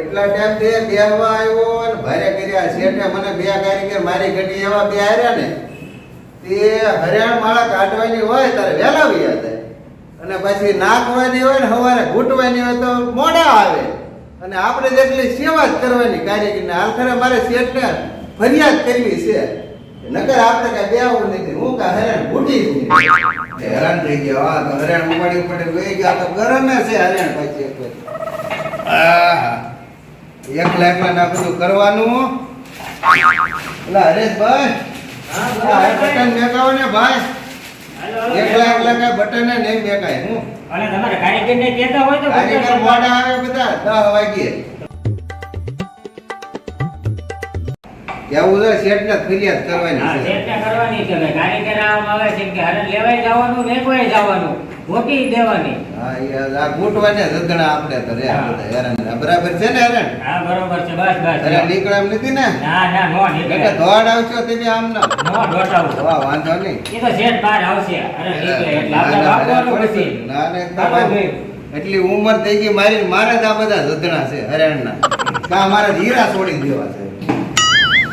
એટલા ટાઈમથી બેહવા આવ્યો અને ભારે કર્યા. શેઠે મને બે કારીગર મારી ઘડી એવા બે હાર્યા ને તે હરિયાણ માળા કાઢવાની હોય ત્યારે વહેલા વયા જાય. અને પછી નાખવાની હોય ને સવારે ઘૂંટવાની હોય તો મોડા આવે. અને આપણે જેટલી સેવા જ કરવાની કારીગરને હાલ ખરે મારે શેઠને ફરિયાદ કરવી છે. નકર આપણે કઈ બેવું નથી. હું કા હરિયાણ ઘૂટી જ હેરાન થઈ ગયો. હા તો હરિયાણ ઉપાડી ઉપાડી લઈ ગયા. તો ગરમે છે હરિયાણ પછી એક. આહા. એકલા એકલા ના બધું કરવાનું. એટલે હરેશભાઈ બટન મેકાવો ને ભાઈ. એકલા એકલા કઈ બટન નહીં મેકાય હું. અને તમારે કારીગરને કહેતા હોય તો કારીગર મોડા આવે બધા દસ વાગ્યે. કેવું છે? શેઠને ફરિયાદ કરવાની છે. ને કરવાની છે. કારીગર આવે છે કે હરણ લેવાય જવાનું ને કોઈ જવાનું. ગોતી દેવાની. હા આ ગોટવાને રગડા આપણે તો રે હેરાન બરાબર છે ને હેરાન? હા બરાબર છે બસ બસ. અરે નીકળે એમ નથી ને? ના ના નો એટલે દોડ આવશો તમે આમ ના નો ઢોસાવું વાહ વાંધો નહીં. એ તો શેઠ બહાર આવશે. અરે નીકળે એટલે આપણે ના, ના, વાપરવાનું ના, પછી. ના, ને તમારે એટલી ઉંમર થઈ ગઈ મારી મારે જ આ બધા જધણા છે હરિયાણના કા મારે હીરા છોડી દેવા છે.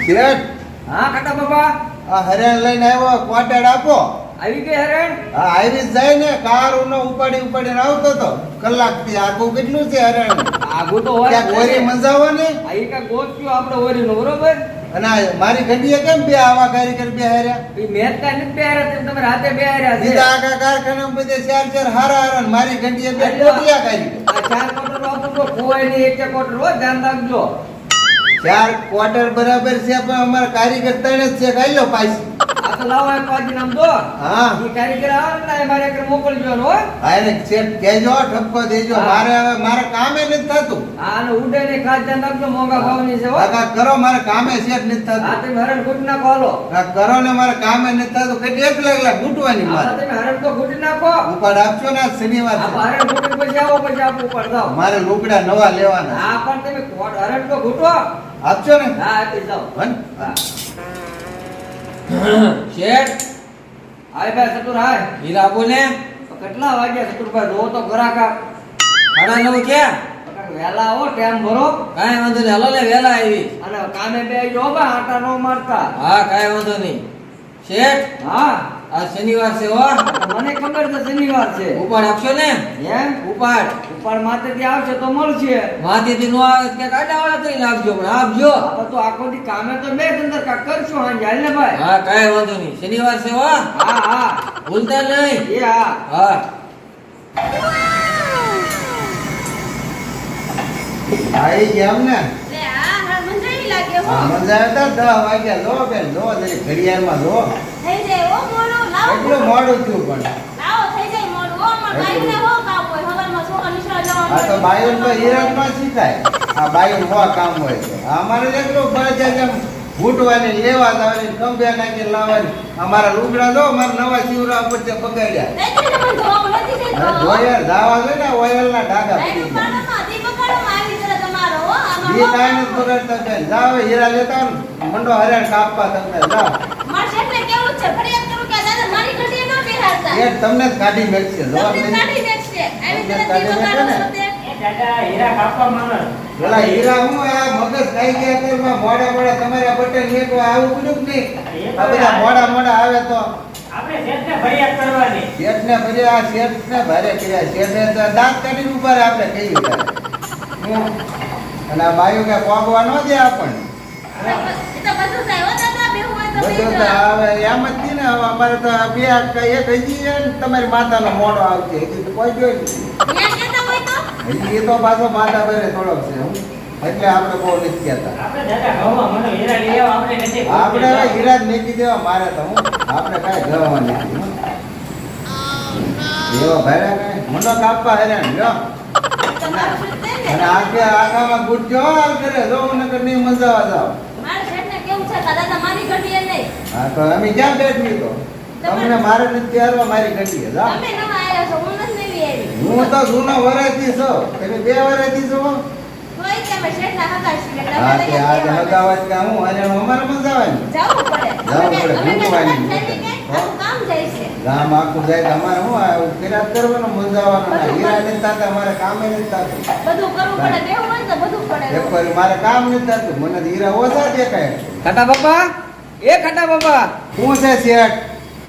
શેઠ હા કાકા બાબા આ હરિયાણ લઈને આવ્યો ક્વાર્ટર આપો. આવી ગઈ હરણ હા આવી જાય ને કાર ઉનો ઉપાડી ઉપાડીને આવતો તો. કલાકથી આગું કેટલું છે હરણ આગુ તો હોય ઓરી મંજાવો ને આ ઈ કાંઈક આપણે ઓરી નો બરોબર? અને મારી ઘડીએ કેમ બે આવા કારીગર બે હાર્યા ઈ મહેતા નથી બે હાર્યા તમે રાતે બેહાર્યા છે. બીજા આગા કારખાના બધે ચાર ચાર હારા હારા મારી ઘડીએ બે કોટિયા કારીગર ચાર કોટર વાપરજો કોઈ નહીં એક કોટર હો ધ્યાન રાખજો. ચાર ક્વાર્ટર બરાબર છે પણ અમારા કારીગર ત્રણ જ છે ખાઈ લો પાછી. લાવો એક નામ દો. હા. ઈ કારીગર ને મારે મોકલજો ને, હો. હા શેઠ ઠપકો દેજો. મારે હવે મારે કામે નથી થતું. આ આને ઉડે ને ધ્યાન મોંઘા ભાવની છે હો. કરો મારે કામે શેઠ નથી થતું. તમે હરણ ઘૂંટ નાખો હાલો. આ કરો ને મારે કામે નથી થતું. મારે. તમે હરણ તો ઘૂંટી નાખો. ઉપાડ આપશો ને શનિવાર. હરણ ઘૂંટી પછી આવો પછી આપું મારે લુગડા નવા લેવાના આ પણ તમે હરણ તો ઘૂંટો. આપશો ને? હા આપી જાઓ? શેઠ હાય ભાઈ સતુર હાય. હીરા આપો ને કેટલા વાગ્યા સતુરભાઈ રો તો ગરાકા સાડા નવ ક્યાં વેલા આવો ટાઈમ ભરો. કાંઈ વાંધો નહીં. હલો ને વેલા આવી. અને કામે બે જો બા આટા નો મારતા. હા કાંઈ વાંધો નહીં. શેઠ હા. આ શનિવાર છે હો. મને ખબર છે શનિવાર છે. ઉપાડ આપશો ને? એમ? ઉપાડ. ઉપાડ માથે થી આવશે તો મળશે. માથેથી નો આવે કે ક્યાંક વાળા કરી નાખજો પણ આપજો. તો આખો દી કામે તો બે અંદર કા કરશું હા જાય ને ભાઈ. હા કાઈ વાંધો નહીં. શનિવાર છે હો. હા હા. ભૂલતા નહીં. એ હા. હા. આવી ગયા ને? લે આ હા મને નહીં લાગે હો. હા, મજા આવતા દસ વાગ્યા. લો બેન લો જરી ઘડિયાળમાં લો. થઈ જાય લાવો એટલું મોડું થયું પણ. લાવો થઈ જાય મોડું. હો માર બાઈને હો કામ હોય. હવારમાં છોકરા નિશાળ જવાનું આ તો બાયુન તો હિરણમાં શીખાય. આ બાયુન હો કામ હોય છે. અમારે એટલું ફરજ છે જેમ ઘૂંટવાની લેવા જવાની નાખી લાવવાની. અમારા લુગડા દો મારા નવા શિવરા ઉપર તે બગાડ્યા ધોયા દાવા જોઈએ ને ઓઇલના ઢાકા એ કાંઈ નથી બગાડતા બેન. જાઓ હીરા લેતા મંડો હરિયાણ કાપવા તમને જાઓ. માર કેવું છે? ફરિયાદ કરું કે આ દાદા મારી ઘડીએ એ તમને જ કાઢી મેકશે જવાબ નહીં. કાઢી નાખશે આવી તરત ઈ કાઢી તે. એ દાદા હીરા કાપવા માંગે પેલા હીરા હું આ મગજ ખાઈ ગયા તેલમાં મોડા મોડા તમારા બટન મેકવા આવું પડ્યું કે નહીં? આ બધા મોડા મોડા આવે તો. આપણે શેઠને ફરિયાદ કરવાની. શેઠને આ શેઠને ભારે કર્યા. શેઠે તો દાંત કાઢીને ઉપર આપણે કહીએ ત્યારે. અને આ બાયું કે પોગવા ન દે આપણને. એ તો બધું થાય. દાદા બેહું હોય તો બધું બેહી તો એમ જ ને હવે અમારે તો બે કઈ એક હજી છે ને તમારી માતાનો મોડો આવશે. હજી તો કોઈ જોઈ નથી. હજી એ તો પાછો માતા ભરે થોડોક છે હું. એટલે આપણે બહુ નથી કહેતા. આપણે મને હીરા આવો જ નીકળી દેવા મારે તો હું. આપણે કાંઈ ગળવા નથી. એવો ભાડા કાંઈ કાપવા હેરાન લ્યો. છે અને આખે આખામાં ગુટજો હાલ કરે જો નકર નહીં મજા જાવ મારા મારી નહીં. હા તો અમે ક્યાં બેઠી તો? તમને મારે નથી ત્યારવા મારી ઘટીએ જા તમે નવા આયા છો હું નથી લેવી આવી. હું તો જૂનો વરાથી છો. તમે બે વરાથી છો? કોઈ અમે શેઠના હગા છીએ હા તે આજે જ કે હું અને અમારે મજાવાની જવું પડે. જવું પડે, હું? નહીં. કામ જાય છે. ગામ આખું જાય તમારે અમારે શું આ કિરાત કરવાનો મૂંઝાવાનો હીરા નથી થતા અમારે કામે નથી થતું. બધું કરવું પડે દેવું હોય તો બધું પડે. મારે કામ નથી થતું મને હીરા ઓછા દેખાય ખાટા બાપા એ ખાટા બાપા હું છે શેઠ?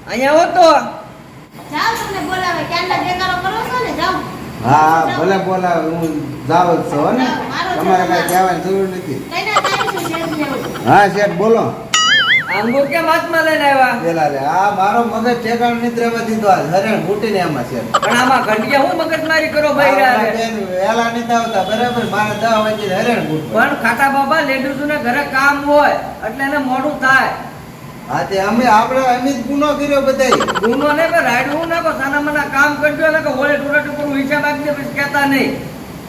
અહીંયા હોતો તો. જાઓ તમને બોલાવે ક્યાંના દેકારો કરો છો ને જાવ હા ભલે બોલાવે હું જાવ જ છું હો ને. તમારે કઈ કહેવાની જરૂર નથી. હા શેઠ બોલો. અંગૂર કેમ હાથમાં લઈને આવ્યા? પેલા લે આ મારો મગજ ઠેકાણ રહેવા દીધો આ હરણ ફૂટીને એમાં છે. પણ આમાં ઘંટિયા હું મગજમારી કરો ભાઈ વહેલા નથી આવતા બરાબર? મારે દવા વાગે હરણ ફૂટ પણ ખાતા બાબા લેડીઝોને ઘરે કામ હોય એટલે એને મોડું થાય. હા તે અમે આપણે અમે જ ગુનો કર્યો બધાય. ગુનો ને રાઈડ હું ના કો સાના મના કામ કરજો ને કે હોળે ટુરટ ઉપર હિસાબ આપી દે પછી કહેતા નહીં.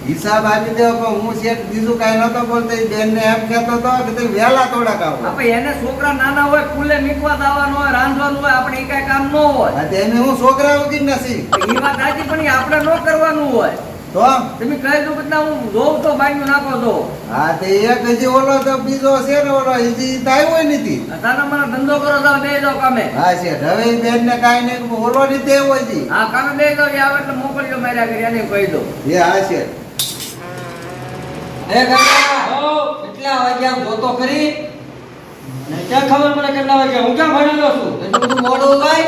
હિસાબ આપી દેવો પણ હું શેઠ બીજું કાંઈ નતો બોલતો. બેન ને એમ કહેતો હતો કે તમે વહેલા થોડાક આવો. એને છોકરા નાના હોય ફૂલે મીકવા દાવાનું હોય રાંધવાનું હોય આપણે એ કાંઈ કામ ન હોય. એને હું છોકરા વગર નથી. એ વાત સાચી પણ આપણે ન કરવાનું હોય. તો? તમે કહી દો બધા હું જોઉં તો બાંધ્યું નાખો તો. હા તે એક હજી ઓલો તો બીજો છે ને ઓલો હજી તો. આવ્યો નથી સાના મના ધંધો કરો બે જાવ કામે. હા છે હવે બેન ને કાંઈ નહીં ઓલો આવ્યો હજી. હા કામે બે એ આવે એટલે મોકલજો માર્યા કરી એને કહી દો. એ હા શેઠ. એ કાકા કેટલા વાગ્યા આમ કરી ને ક્યાં ખબર મને કેટલા વાગ્યા? હું ક્યાં ભણેલો છું? એટલું તું મોડો ભાઈ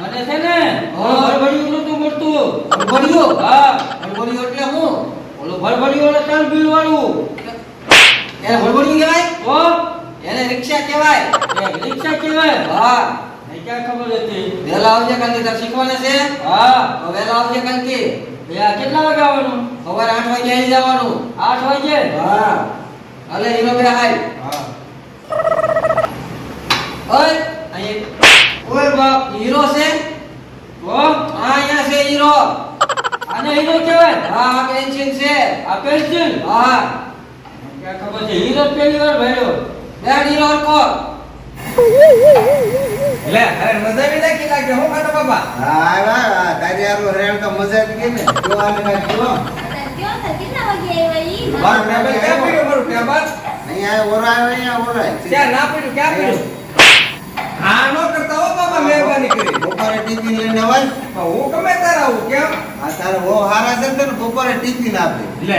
મને છે ને હા. ભડભડિયું તું મળતું. ભણ્યો હા. ભણ્યો એટલે હું? ઓલું ભડભડિયું એટલે ચાલ બિલ વાળું એને ભણ્યું કહેવાય? ઓ એને રિક્ષા કહેવાય. રિક્ષા કહેવાય? હા. ક્યાં ખબર હતી? વહેલા આવજે કાલથી તાર શીખવાના છે? હા. વેલા આવજે કાલથી. કેટલા વાગે આવવાનું? સવારે આઠ વાગે આવી જવાનું. આઠ વાગે? હા. અલે હીરો બે હાય. હા. ઓય અહીં ઓય બાપ હીરો છે? ઓ હા અહીંયા છે હીરો. આને હીરો કહેવાય? હા આ પેન્સિલ છે. આ પેન્સિલ? હા. ક્યાં ખબર છે? હીરો પેલી પહેલી વાર ભર્યો બે હીરો હરકો લે અરે મજા આવી નાખી લાગે હું ખાતો બાપા? હા આવ્યા હા, તારી હારું હરણ તો મજા જ ગઈ ને. જો આને જો કયો કેટલા વાગે આવ્યા ઈ બાર ટેબલ ક્યાં પડ્યું મારું ટેબલ? અહીંયા ઓરા અહીંયા ઓરા ક્યાં ના પડ્યું ક્યાં પડ્યું? હા નો કરતા હો બાપા મહેરબાની કરી. બપોરે ટિફિન લઈને અવાય હું ગમે તારે આવું કેમ? આ તારે બહુ હારા છે ને બપોરે ટિફિન આપે. લે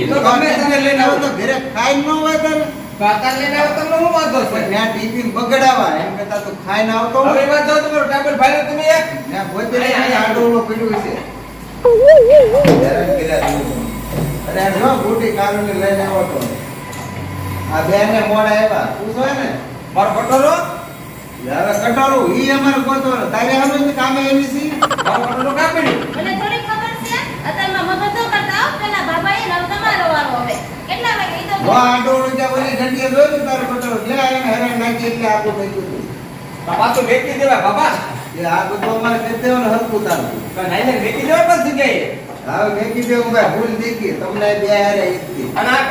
એ તો ગમે તને લઈને આવો આવું. તો ઘરે ખાઈ ન હોય તારે લઈને આવો તમને હું વાંધો છે? ત્યાં ટિફિન બગડાવા એમ કરતા તું ખાઈને આવતો હવે વાત જાઓ તમારું ટેબલ ભાઈ તમે એક. ત્યાં પોતે અહીંયા આડોળો પડ્યો છે હેરાન કર્યા તું. અરે આ જો બુટી લઈને આવ્યો તો. આ બેને મોડા આવ્યા તું જોય ને મારો પટોરો હવે કટોરું ઈ અમારે ગોતો તારે હવે કામે એવી છે? મારો થોડી ખબર છે અત્યારમાં મગજ તો કરતા આવો પેલા બાબાએ ને હવે તમારો વારો હવે કેટલા તો જો આડોળું જ્યાં ઓલી તારે કટોરું લે હેરાન નાખી એટલે તો મેકી દેવાય બાપા. એ આ બધું અમારે કરી દેવાનું હરખું તારું. નહીં પણ હવે મેં ભૂલ થઈ ગઈ. તમને બે હારે. અને આ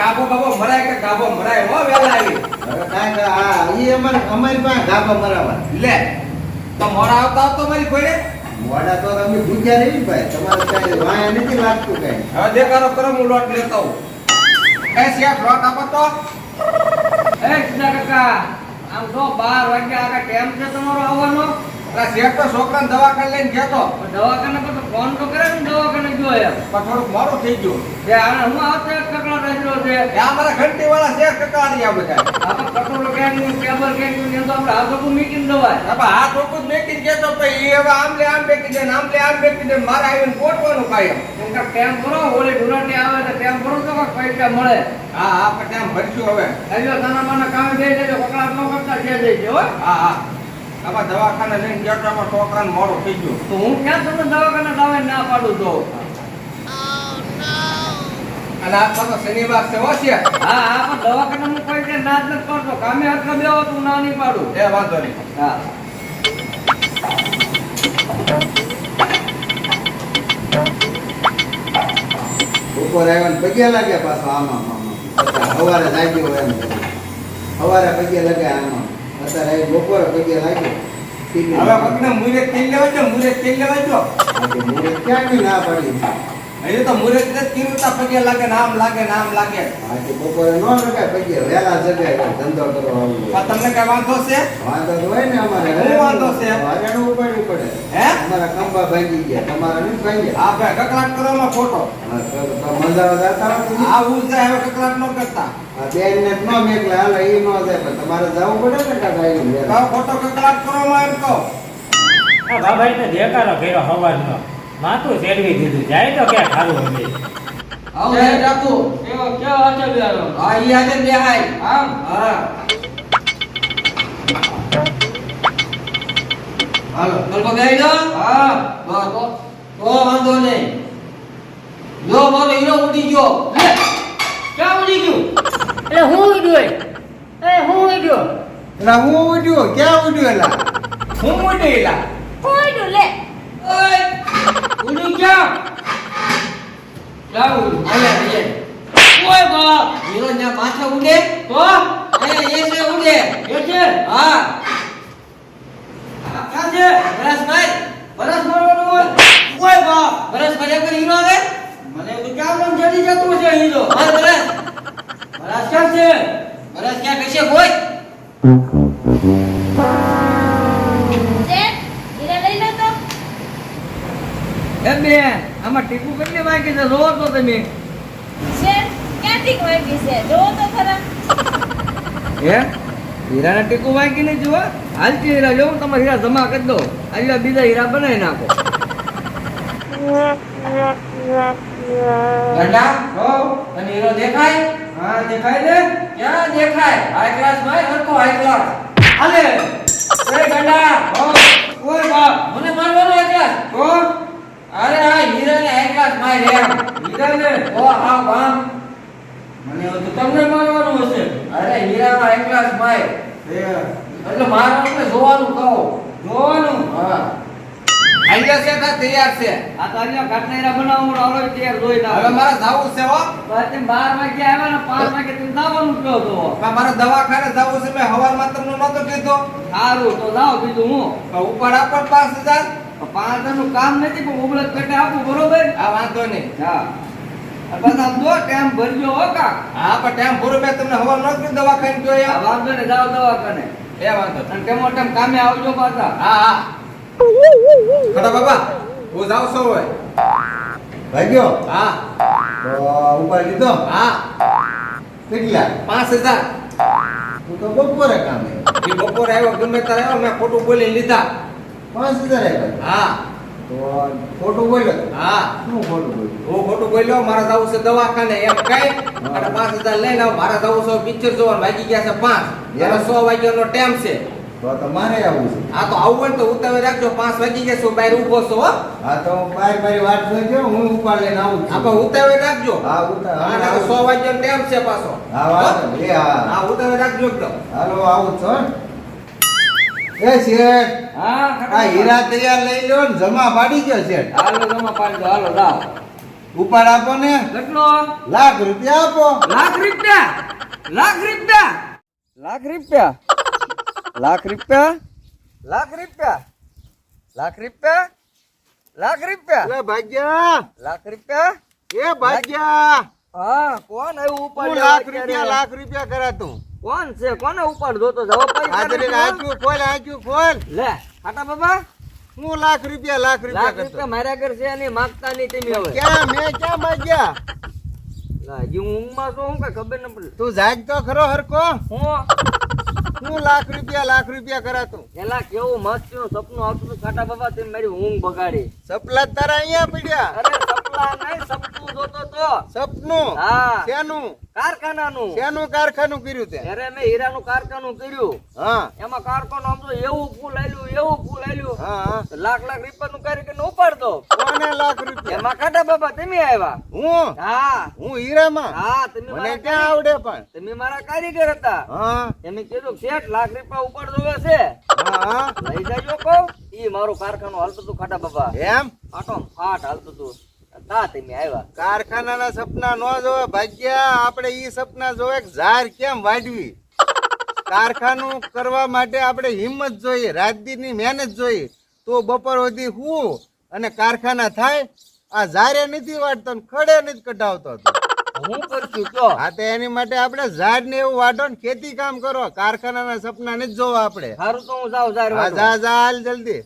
મરાય કે ગાભો મરાય? હો વેલા આવી. કાંઈ કાંઈ આ ઈ અમારે અમારી પાસે ગાભા મરાવા. લે તો મોડા આવતા આવતો મારી કોઈ મોડા તો તમે ભૂખ્યા રહી ભાઈ. તમારે કાંઈ વાયા નથી લાગતું કાંઈ. હવે દેખાડો કરો હું લોટ લેતો હું એ શેઠ લોટ આપો તો. એ કાકા, આમ જો બાર વાગ્યા આગળ ટાઈમ છે તમારો આવવાનો. શેઠ તો છોકરાને દવાખાને લઈને ગયો તો. દવાખાને પર ફોન તો કરે ને દવાખાને ગયો એમ. પણ થોડુંક મોડું થઈ ગયું. કે હું આ એક કકડો રહેલો છે? આ મારા ઘંટી વાળા શેઠ કકડાડી આ બધા. આપણે કટોરો કેનું ટેબલ કેનું ને તો આપણે આ ઉપર મીકીને દવાય. આપણે હાથ જ મેકીને કેતો તો એ હવે આમ લે આમ બેકી દે ને આમ લે આમ બેકી દે મારે આવીને કોટવાનું કાયમ એમ. કે ટેમ ભરો ઓલે ઢુરાટી આવે તો ટેમ ભરો તો પૈસા મળે. હા આપણે ટેમ ભરશું હવે. એટલે નાના માના કામે દે કકડા કકડાટ ન કરતા જે હો. હા હા. આમાં દવાખાને લઈને ગયો તો આમાં છોકરાને મોડું થઈ ગયો. તો હું ક્યાં તમને દવાખાને દાવે ના પાડું તો? અને આ તો શનિવાર છે હોશે હા હા પણ દવાખાને હું કોઈ કે ના જ નથી કરતો કામે હરખા બેહો તું ના નહીં પાડું. એ વાંધો નહીં. હા. ઉપર આવ્યા પગ્યા લાગ્યા પાછો આમાં આમાં. સવારે જાગ્યો એમ. સવારે પગ્યા લાગ્યા આમાં. અત્યારે બપોર પગે લાગ્યો. હવે પગને મુરે તેલ લેવા જો મુરે તેલ લેવા જો આજે મુહૂર્ત ક્યાંની ના પાડી? છે તો મુરત ને તીરતા પગે લાગે નામ લાગે નામ લાગે. બાકી બપોરે નો લગાય પછી વેલા જગાય ધંધો કરવા તમને કઈ વાંધો છે? વાંધો તો હોય ને અમારે શું વાંધો છે? હરિયાણું ઉપાડવું પડે. હે? અમારા ખંભા ભાંગી ગયા તમારા નહીં ભાંગ્યા? આ ભાઈ કકડાટ હા, તો તો મંજાવા જાતા હો તમે? હવે કકડાટ ન કરતા. આ બેન ને ન મેકલે હાલે ઈ ન જાય પણ તમારે જવું પડે ને કાકા ફોટો કકડાટ કરવામાં એમ કહો ભાઈ ને તો દેખાડો હવાજ હવારનો. માથું ચેડવી દીધું. જાય તો ક્યાં ખારું હવે આવો હે? ડાકુ કેવો કેવો હાચો બેરો હા ઈ આજે બેહાય. આમ હા. હાલો બોલબો બેહી જાઓ. હા. બસ તો તો વાંધો નહીં. જો મારો હીરો ઉડી ગયો. લે. ક્યાં ઉડી ગયું? એ હું ઉડ્યો એ? હું ઉડ્યો? એલા હું ઉડ્યો? ક્યાં ઉડ્યો એલા? હું કોઈનું લે. ઓય. ઉડી ઓય હીરો ના તો એ છે હા. છે? બરસભાઈ બરસ મારવાનું હોય ઓય બાપ. બરસભાઈ એકર હીરો આવે? મને તો ક્યાં ચડી જતું છે હીરો? માર બરસ બરસ ક્યાં છે? બરસ ક્યાં કશે કોઈ? એ બેન. આમાં ટીપુ કેટલી વાગી છે? જોવો તો તમે. શેઠ ક્યાંથી વાગી છે? જોવો તો ખરા. હે? હીરાના ટીકુ વાગી નહીં જુઓ. હાલતી હીરા જો તમારે હીરા જમા કરી દો અહીંયા બીજા હીરા બનાવી નાખો. ગંડા હો તને હીરો દેખાય? હા દેખાય ને? ક્યાં દેખાય? હાઈ ક્લાસ ભાઈ હરકો હાઈ ક્લાસ હાલે. એ ગંડા. હો ઓય બાપ. મને મારવાનો હાઈ ક્લાસ હો અરે હા હિરલ એક ક્લાસમાં રે હિરલ ને ઓ હા બા મને તો તમને મારવાનું હશે. અરે હીરા માં એક ક્લાસમાં એટલે મારવાનું જોવાનું કહો. જોવાનું? હા. અહીંયા છે તા તૈયાર છે? આ તો અહીંયા ઘટનાયરા બનાવું તૈયાર જોઈ ના હવે મારે જાવું છે હો. બાકી 12 આવ્યા ને 5 વાગે તું જવાનું કહો તો. મારે દવાખાને જાવું છે મે હવાર તમને નતો કીધો. સારું તો જાવ બીજું હું. ઉપાડ આપણ 5000 પાંદરનું કામ નથી પણ ઉબળત પેટે આપું બરોબર? આ વાંધો નહીં હા ભરજો કા પણ હવા ન કરી દવાખાને જોઈએ વાંધો ને જાઓ દવાખાને. એ ભાગ્યો હા લીધો? હા. પાંચ હજાર. હું તો બપોરે કામે. બપોરે આવ્યો ગમે ત્યારે આવ્યો મેં ખોટું બોલી લીધા. પાંચ હજાર આપ્યા. હા. તો ખોટું બોલ્યો હા. શું ખોટું બોલ્યું? હું ખોટું બોલ્યો મારે જવું છે દવાખાને એમ કઈ. અને પાંચ હજાર લઈને આવો. મારા જવું છે પિક્ચર જોવા વાગી ગયા છે પાંચ. ત્યારે સો વાગ્યાનો ટાઈમ છે. તો તમારે આવું છે. આ તો આવું હોય તો ઉતાવળ રાખજો પાંચ વાગી ગયા છો બહાર ઊભો છો હો. હા તો હું બાર મારી વાત જોઈજો હું ઉપાડ લઈને આવું છું. આપણે ઉતાવળ રાખજો. હા ઉતાર હા સો વાગ્યાનો ટાઈમ છે પાછો. હા હા. હા ઉતાવળ રાખજો એકદમ. હાલો આવું છો એ શેઠ હા આ હીરા તૈયાર લઈ લો ને જમા પાડી ગયો શેઠ. હાલો જમા પાડી દો હાલો જાઓ ઉપાડ આપો ને. કેટલો? લાખ રૂપિયા આપો. લાખ રૂપિયા? લાખ રૂપિયા? લાખ રૂપિયા? લાખ રૂપિયા? લાખ રૂપિયા. લાખ રૂપિયા? લાખ રૂપિયા. એ ભાગ્યા. લાખ રૂપિયા? એ ભાગ્યા. હા કોણ આવ્યું હું ઉપાડ લાખ રૂપિયા લાખ રૂપિયા કરાતું. કોણ છે? કોને ઉપાડ દો તો જવાબ હાજરી આંખ્યું ખોલ આંખ્યું ખોલ. લે ખાટા બાબા. હું લાખ રૂપિયા લાખ રૂપિયા લાખ રૂપિયા મારા ઘર છે અને માગતા નહીં તમે હવે. ક્યાં મેં ક્યાં માગ્યા? હજી હું ઊંઘમાં છું હું કઈ ખબર ન પડે. તું જાગ તો ખરો હરકો હું? હું લાખ રૂપિયા લાખ રૂપિયા કરાતું. એલા કેવું મસ્ત સપનું આવતું ખાટા બાબા તે મારી ઊંઘ બગાડી. સપલા તારા અહીંયા પડ્યા. અરે સપના નહીં સપનું જોતો તો. સપનું? હા. શેનું? કારખાનાનું. શેનું કારખાનું કર્યું તે? ત્યારે મેં હીરાનું કારખાનું કર્યું હા. એમાં કારખાનું આમ તો એવું ફૂલ આલ્યું એવું ફૂલ આલ્યું હા હા. લાખ લાખ રૂપિયાનું કારીગર ઉપાડતો? કોને લાખ રૂપિયા? એમાં ખાટા બાબા તમે આવ્યા હું? હા. હું હીરામાં? હા તમે મને મારા ક્યાં આવડે પણ? તમે મારા કારીગર હતા. હા. એમે કીધું શેઠ લાખ રૂપિયા ઉપાડતો હવે છે. હા લઈ જાજો કહું ઈ મારું કારખાનું હાલતું હતું ખાટા બાબા એમ? આટો ફાટ હાલતું હતું. તા તમે આવ્યા? કારખાનાના સપના ન જોવે ભાગ્યા આપણે ઈ સપના જોવે ઝાર કેમ વાડવી કારખાનું કરવા માટે આપણે હિંમત જોઈએ રાત દીની મહેનત જોઈએ. તો બપોર સુધી હું અને કારખાના થાય આ ઝારે નથી વાટતો ને ખડે નથી કઢાવતો હું કરશું તો હા તો એની માટે આપણે ઝાડ ને એવું વાટો ને ખેતી કામ કરો કારખાનાના સપના નથી જોવા આપણે. સારું તો હું જાઉં જાર જા જા હાલ જલ્દી.